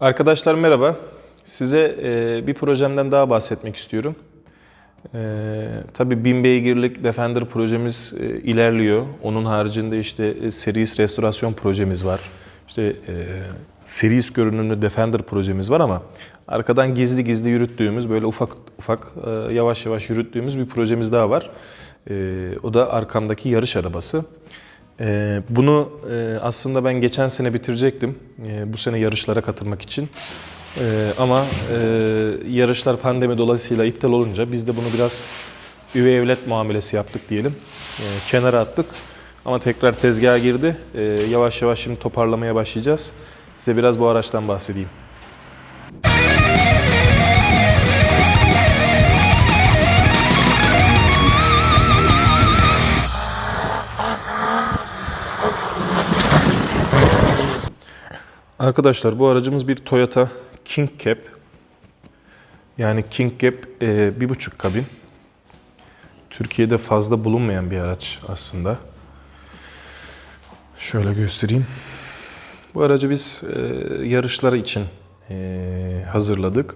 Arkadaşlar merhaba. Size e, bir projemden daha bahsetmek istiyorum. E, tabii 1000 beygirlik Defender projemiz e, ilerliyor. Onun haricinde işte e, Series restorasyon projemiz var. İşte e, Series görünümlü Defender projemiz var ama arkadan gizli gizli yürüttüğümüz böyle ufak ufak e, yavaş yavaş yürüttüğümüz bir projemiz daha var. E, o da arkamdaki yarış arabası. Ee, bunu e, aslında ben geçen sene bitirecektim. e, bu sene yarışlara katılmak için. Ee, ama e, yarışlar pandemi dolayısıyla iptal olunca biz de bunu biraz üvey evlet muamelesi yaptık diyelim. E, kenara attık. Ama tekrar tezgaha girdi. Yavaş yavaş şimdi toparlamaya başlayacağız. Size biraz bu araçtan bahsedeyim. Arkadaşlar bu aracımız bir Toyota King Cab. Yani King Cab e, bir buçuk kabin. Türkiye'de fazla bulunmayan bir araç aslında. Şöyle göstereyim. Bu aracı biz e, yarışları için e, hazırladık.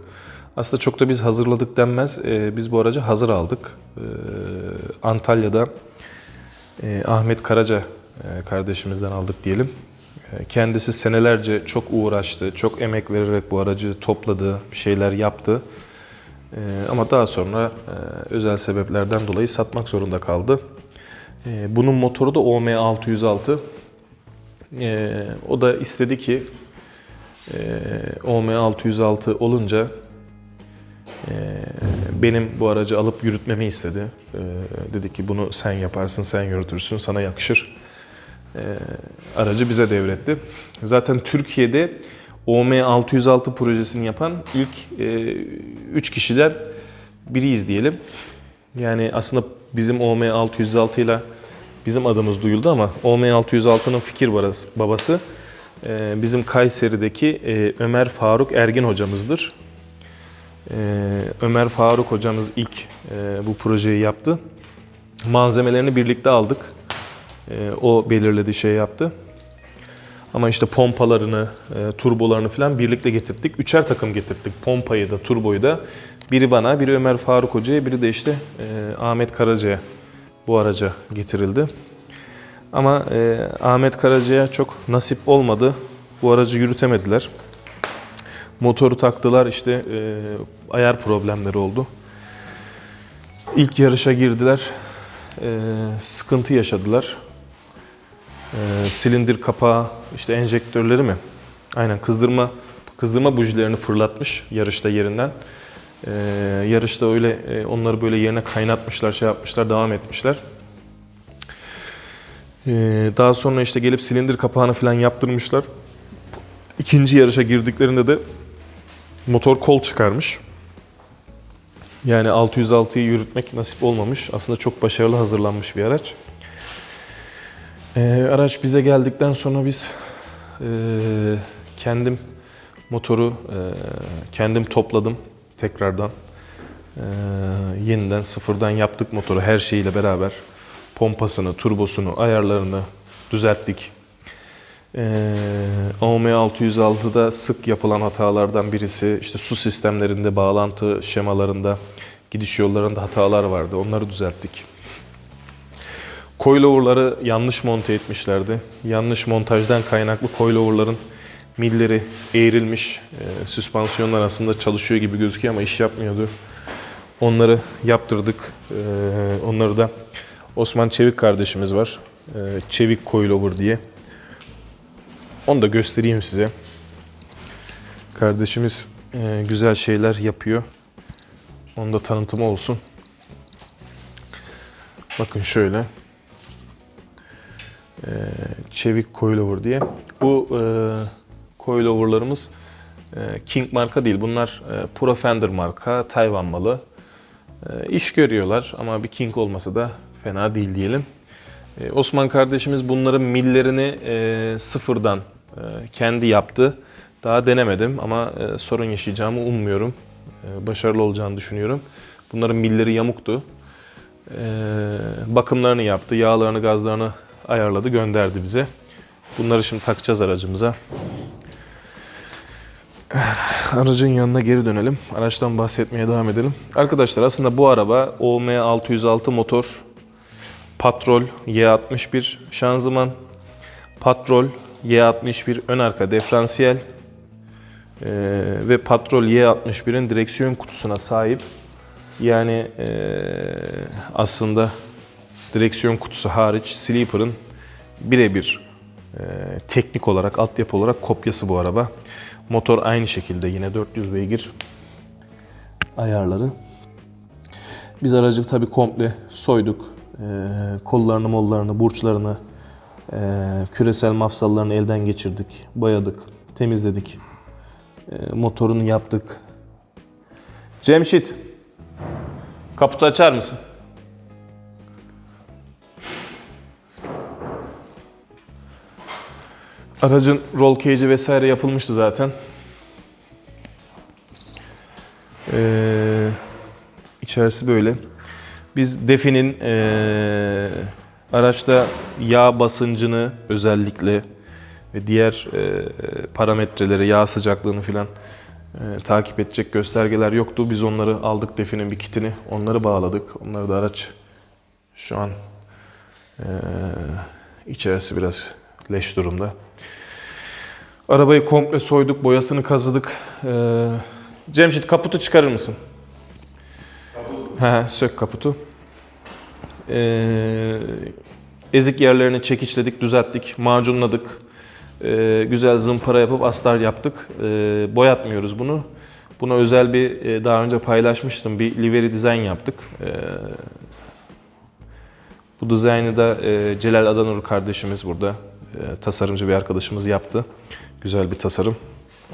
Aslında çok da biz hazırladık denmez. E, biz bu aracı hazır aldık. E, Antalya'da e, Ahmet Karaca e, kardeşimizden aldık diyelim. E, Kendisi senelerce çok uğraştı, çok emek vererek bu aracı topladı, bir şeyler yaptı. E, Ama daha sonra e, özel sebeplerden dolayı satmak zorunda kaldı. E, Bunun motoru da OM606. E, O da istedi ki e, OM606 olunca e, benim bu aracı alıp yürütmemi istedi. E, Dedi ki bunu sen yaparsın, sen yürütürsün, sana yakışır aracı bize devretti. Zaten Türkiye'de OM606 projesini yapan ilk 3 kişiden biriyiz diyelim. Yani aslında bizim OM606 ile bizim adımız duyuldu ama OM606'nın fikir babası- e, bizim Kayseri'deki e, Ömer Faruk Ergin hocamızdır. E, Ömer Faruk hocamız ilk e, bu projeyi yaptı. Malzemelerini birlikte aldık. E, o belirledi şey yaptı. Ama işte pompalarını, e, turbolarını falan birlikte getirdik. Üçer takım getirdik. Pompayı da, turboyu da. Biri bana, biri Ömer Faruk Hoca'ya, biri de işte e, Ahmet Karaca'ya bu araca getirildi. Ama e, Ahmet Karaca'ya çok nasip olmadı. Bu aracı yürütemediler. Motoru taktılar işte e, ayar problemleri oldu. İlk yarışa girdiler. E, sıkıntı yaşadılar. E, silindir kapağı, işte enjektörleri mi? Aynen kızdırma kızdırma bujilerini fırlatmış yarışta yerinden. E, yarışta öyle e, onları böyle yerine kaynatmışlar, şey yapmışlar, devam etmişler. E, daha sonra işte gelip silindir kapağını falan yaptırmışlar. İkinci yarışa girdiklerinde de motor kol çıkarmış. Yani 606'yı yürütmek nasip olmamış. Aslında çok başarılı hazırlanmış bir araç. Ee, araç bize geldikten sonra biz e, kendim motoru e, kendim topladım tekrardan. E, yeniden sıfırdan yaptık motoru her şeyiyle beraber. Pompasını, turbosunu, ayarlarını düzelttik. Ee, AOM606'da sık yapılan hatalardan birisi işte su sistemlerinde, bağlantı şemalarında, gidiş yollarında hatalar vardı. Onları düzelttik. Coilover'ları yanlış monte etmişlerdi. Yanlış montajdan kaynaklı coilover'ların milleri eğrilmiş. Ee, süspansiyonlar aslında çalışıyor gibi gözüküyor ama iş yapmıyordu. Onları yaptırdık. Ee, onları da Osman Çevik kardeşimiz var. Ee, Çevik Coilover diye. Onu da göstereyim size. Kardeşimiz e, güzel şeyler yapıyor. Onun da tanıtımı olsun. Bakın şöyle. E, Çevik coilover diye. Bu e, coilover'larımız e, King marka değil. Bunlar e, Pro Fender marka, Tayvan malı. E, iş görüyorlar ama bir King olmasa da fena değil diyelim. Ee, Osman kardeşimiz bunların millerini e, sıfırdan e, kendi yaptı. Daha denemedim ama e, sorun yaşayacağımı ummuyorum. E, başarılı olacağını düşünüyorum. Bunların milleri yamuktu. E, bakımlarını yaptı, yağlarını, gazlarını ayarladı, gönderdi bize. Bunları şimdi takacağız aracımıza. Aracın yanına geri dönelim. Araçtan bahsetmeye devam edelim. Arkadaşlar aslında bu araba OM 606 motor, Patrol Y61 şanzıman, Patrol Y61 ön arka diferansiyel ee, ve Patrol Y61'in direksiyon kutusuna sahip. Yani ee, aslında direksiyon kutusu hariç Sleeper'ın birebir ee, teknik olarak, altyapı olarak kopyası bu araba. Motor aynı şekilde yine 400 beygir ayarları. Biz aracı tabii komple soyduk. Ee, kollarını, mollarını, burçlarını, ee, küresel mafsallarını elden geçirdik, boyadık, temizledik. Ee, motorunu yaptık. Cemşit, kaputu açar mısın? Aracın roll cage'i vesaire yapılmıştı zaten. Ee, içerisi böyle. Biz definin ee, araçta yağ basıncını özellikle ve diğer ee, parametreleri, yağ sıcaklığını filan ee, takip edecek göstergeler yoktu. Biz onları aldık definin bir kitini, onları bağladık. Onları da araç şu an ee, içerisi biraz leş durumda. Arabayı komple soyduk, boyasını kazıdık. Ee, Cemşit kaputu çıkarır mısın? He, sök kaputu. Ee, ezik yerlerini çekiçledik, düzelttik, macunladık. Ee, güzel zımpara yapıp astar yaptık. Ee, boyatmıyoruz bunu. Buna özel bir, e, daha önce paylaşmıştım, bir livery dizayn yaptık. Ee, bu dizaynı da e, Celal Adanur kardeşimiz burada, tasarımcı bir arkadaşımız yaptı. Güzel bir tasarım.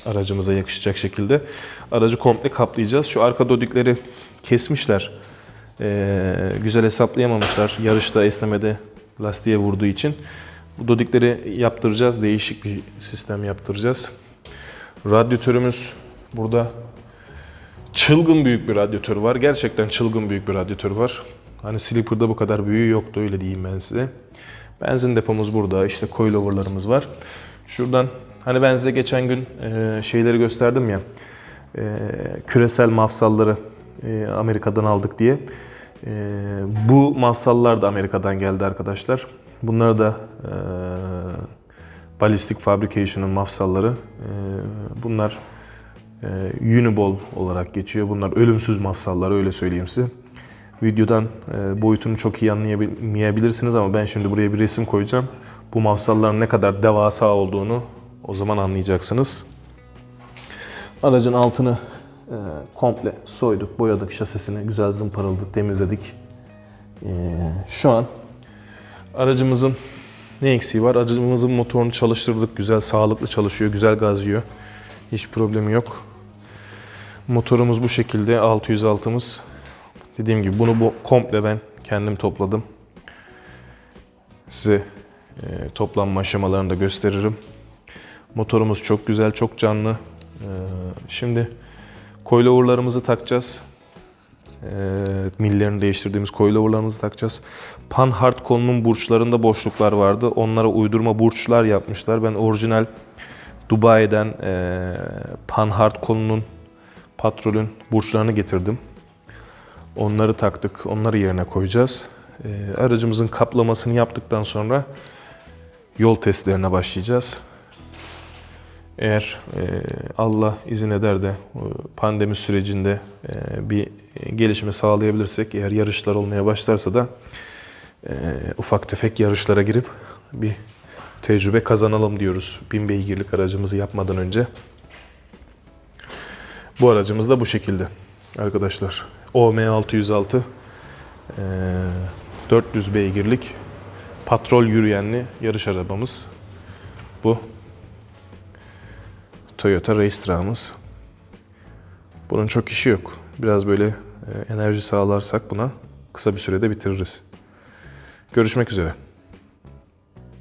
Aracımıza yakışacak şekilde. Aracı komple kaplayacağız. Şu arka dodikleri kesmişler. E, güzel hesaplayamamışlar. Yarışta esnemede lastiğe vurduğu için. Bu dodikleri yaptıracağız. Değişik bir sistem yaptıracağız. Radyatörümüz burada çılgın büyük bir radyatör var. Gerçekten çılgın büyük bir radyatör var. Hani Sleeper'da bu kadar büyüğü yoktu öyle diyeyim ben size. Benzin depomuz burada. İşte coilover'larımız var. Şuradan hani ben size geçen gün e, şeyleri gösterdim ya. e, küresel mafsalları e, Amerika'dan aldık diye. E, bu mafsallar da Amerika'dan geldi arkadaşlar. Bunlar da e, Ballistic Fabrication'ın mafsalları. E, bunlar e, Uniball olarak geçiyor. Bunlar ölümsüz mafsallar öyle söyleyeyim size. Videodan e, boyutunu çok iyi anlayamayabilirsiniz ama ben şimdi buraya bir resim koyacağım. Bu mafsalların ne kadar devasa olduğunu o zaman anlayacaksınız. Aracın altını e, komple soyduk, boyadık şasisini, güzel zımparaladık, temizledik. E, şu an aracımızın ne eksiği var? Aracımızın motorunu çalıştırdık, güzel sağlıklı çalışıyor, güzel gaz yiyor. Hiç problemi yok. Motorumuz bu şekilde, 606'mız. Dediğim gibi bunu bu komple ben kendim topladım. Size e, toplanma aşamalarını da gösteririm. Motorumuz çok güzel, çok canlı. E, şimdi coilover'larımızı takacağız. E, millerini değiştirdiğimiz coilover'larımızı takacağız. Panhard konunun burçlarında boşluklar vardı. Onlara uydurma burçlar yapmışlar. Ben orijinal Dubai'den e, Panhard konunun patrolün burçlarını getirdim. Onları taktık, onları yerine koyacağız. E, aracımızın kaplamasını yaptıktan sonra yol testlerine başlayacağız. Eğer e, Allah izin eder de e, pandemi sürecinde e, bir gelişme sağlayabilirsek, eğer yarışlar olmaya başlarsa da e, ufak tefek yarışlara girip bir tecrübe kazanalım diyoruz. Bin beygirlik aracımızı yapmadan önce. Bu aracımız da bu şekilde arkadaşlar. OM606 e, 400 beygirlik patrol yürüyenli yarış arabamız. Bu Toyota Racetra'mız. Bunun çok işi yok. Biraz böyle e, enerji sağlarsak buna kısa bir sürede bitiririz. Görüşmek üzere.